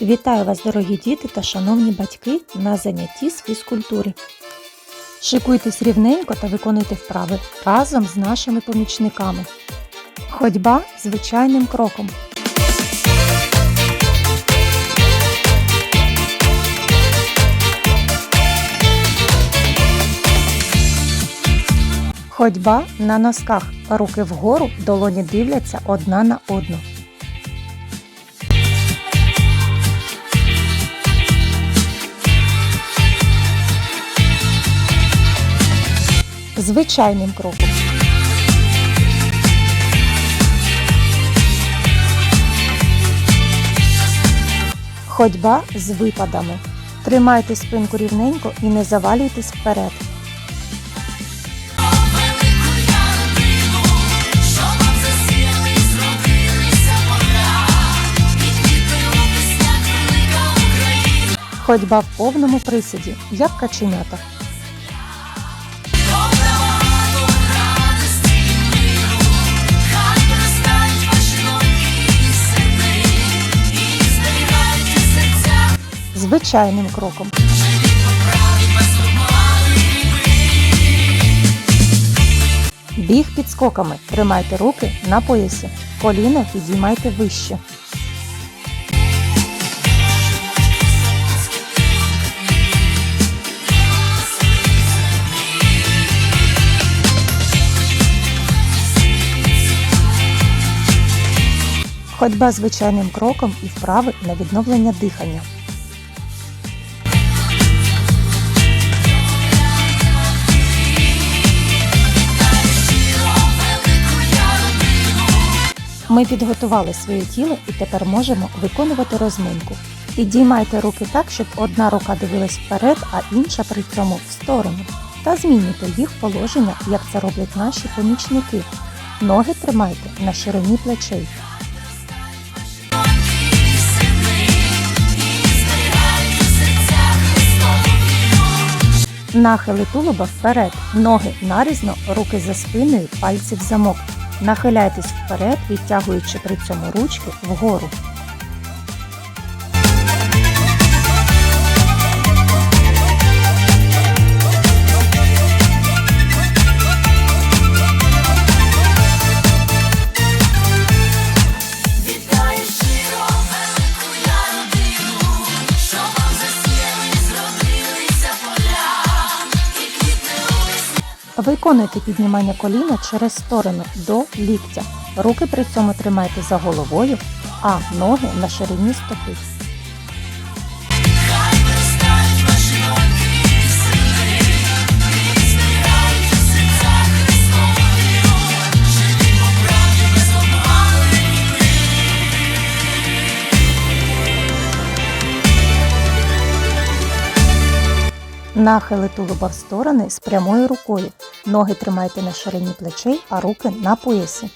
Вітаю вас, дорогі діти та шановні батьки на занятті з фізкультури. Шикуйтесь рівненько та виконуйте вправи разом з нашими помічниками. Ходьба звичайним кроком. Ходьба на носках. Руки вгору, долоні дивляться одна на одну. Звичайним кроком. Ходьба з випадами. Тримайте спинку рівненько і не завалюйтесь вперед. Ходьба в повному присіді, як каченята. Звичайним кроком. Біг підскоками. Тримайте руки на поясі. Коліна підіймайте вище. Ходьба звичайним кроком і вправи на відновлення дихання. Ми підготували своє тіло і тепер можемо виконувати розминку. Підіймайте руки так, щоб одна рука дивилась вперед, а інша при цьому в сторону. Та змінюйте їх положення, як це роблять наші помічники. Ноги тримайте на ширині плечей. Нахили тулуба вперед, ноги нарізно, руки за спиною, пальці в замок. Нахиляйтесь вперед, відтягуючи при цьому ручки вгору. Виконуйте піднімання коліна через сторону до ліктя. Руки при цьому тримайте за головою, а ноги на ширині стопи. Нахили тулуба в сторони з прямою рукою. Ноги тримайте на ширині плечей, а руки на поясі.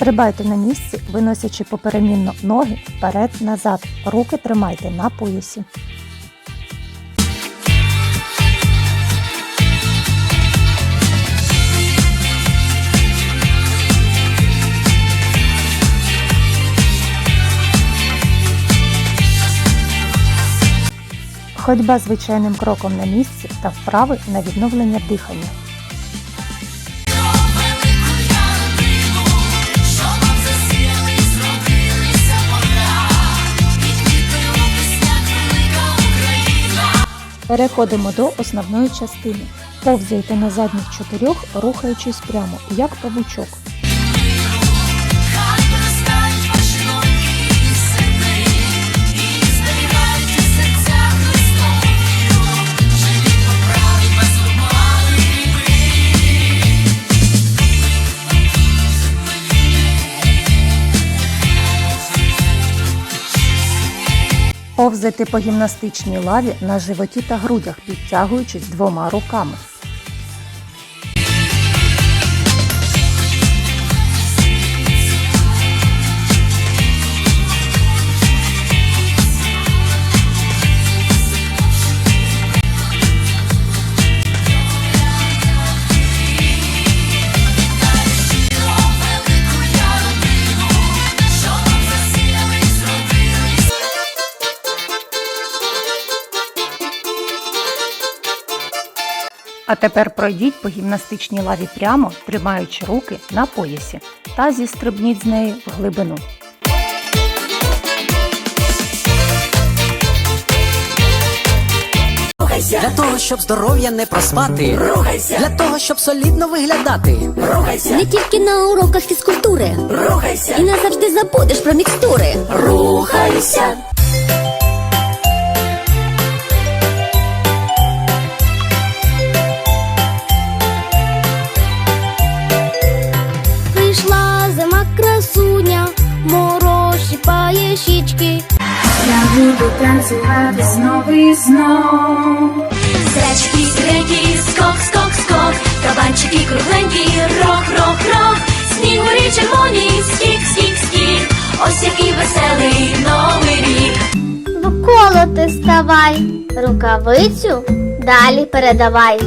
Стрибайте на місці, виносячи поперемінно ноги вперед-назад. Руки тримайте на поясі. Ходьба звичайним кроком на місці та вправи на відновлення дихання. Переходимо до основної частини. Повзайте на задніх чотирьох, рухаючись прямо, як павучок. Повзайте по гімнастичній лаві на животі та грудях, підтягуючись двома руками. А тепер пройдіть по гімнастичній лаві прямо, тримаючи руки на поясі та зістрибніть з неї в глибину. Рухайся для того, щоб здоров'я не проспати. Рухайся для того, щоб солідно виглядати. Рухайся, Не тільки на уроках фізкультури, рухайся, і назавжди забудеш про мікстури. рухайся. Красуня, щипає щічки. Я буду танцювати знов і знов. Зречки, сіренькі, скок, скок, скок, кабанчики кругленькі, рох, рох, рох, снігурі червоні, скік, скік, скік, ось який веселий новий рік. Навколо ти ставай, рукавицю далі передавай.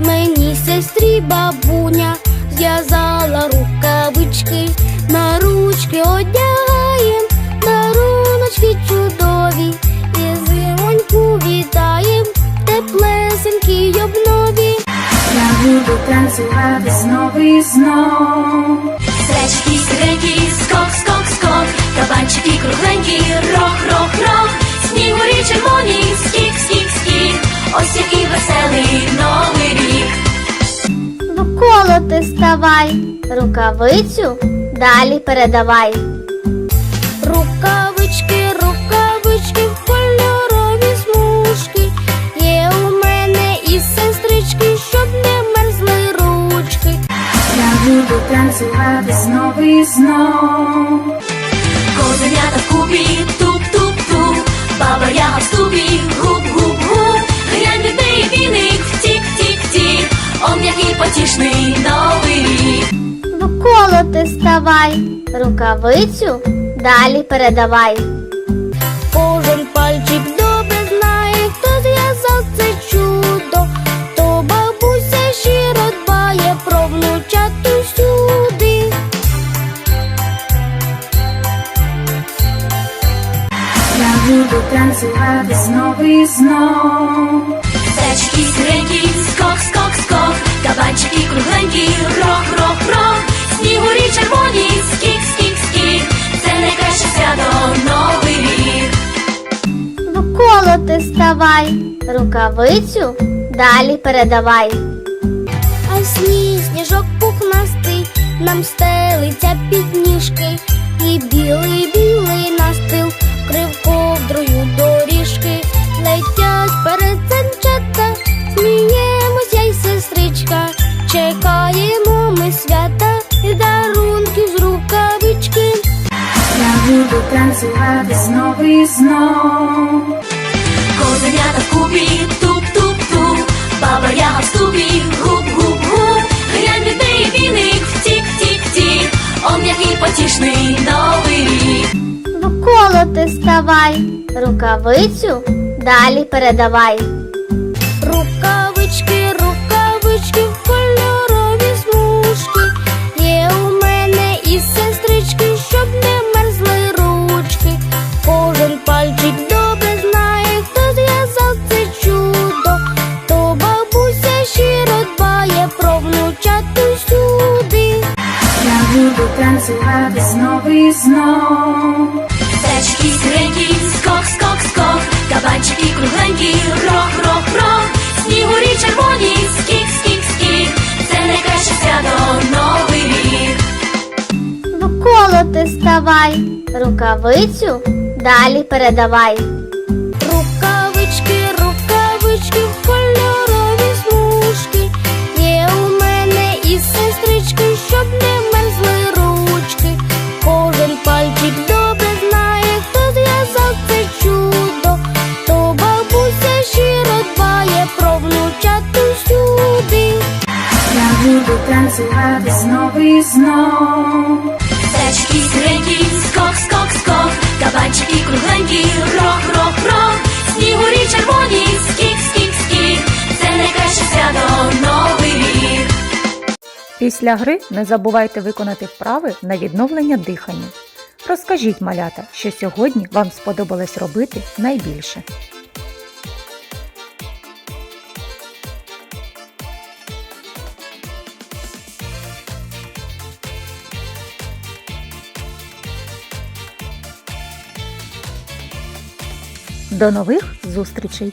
Мені сестрі бабуня зв'язала рукавички, на ручки одягаєм, даруночки чудові, і зимоньку вітаєм, теплесенькі обнові. Я буду танцювати знов і знов. Зречки, сіренькі, скок, скок, скок, кабанчики кругленькі, рох, рох, рох, снігурі червоні, скік, скік, скік, ось який веселий новий рік. Навколо ти ставай, рукавицю далі передавай. Рукавички, рукавички, кольорові смужки. Є у мене і сестрички, щоб не мерзли ручки. Я буду танцювати знов і знов. Козенята вкупі, туп-туп-туп, потішний новий рік. Навколо ти ставай, рукавицю далі передавай. Кожен пальчик добре знає, хто зв'язав це чудо, то бабуся щиро дбає про внучат усюди. Я буду танцювати знов і знов. Сиренькі, скок, скок, скок, кабанчики кругленькі, рох, рох, рох, снігурі червоні, скік, скік, скік, це найкраще свято новий рік. Навколо ти ставай, рукавицю далі передавай. А сніг, сніжок пухнастий, нам стелиться під ніжки, і білий, білий настил, буду танцювати знов і знов. Козенята вкупі, туп-туп-туп, баба яга в ступі, гуп-гуп-гуп, глянь від неї віник, втік-тік-тік, он який потішний новий рік. Навколо ти ставай, рукавицю далі передавай. Рукавички, рукавички, рукавицю далі передавай. Рукавички, рукавички, кольорові смужки. Є у мене і сестрички, щоб не мерзли ручки. Кожен пальчик добре знає, хто зв'язав це чудо, то бабуся щиро дбає про внучат усюди. Я танцювати знов і знов. Скок, скок, рох, рох, снігурі червоні, скік, скік, скік, це найкраще свято новий рік. Після гри не забувайте виконати вправи на відновлення дихання. Розкажіть малята, що сьогодні вам сподобалось робити найбільше. До нових зустрічей!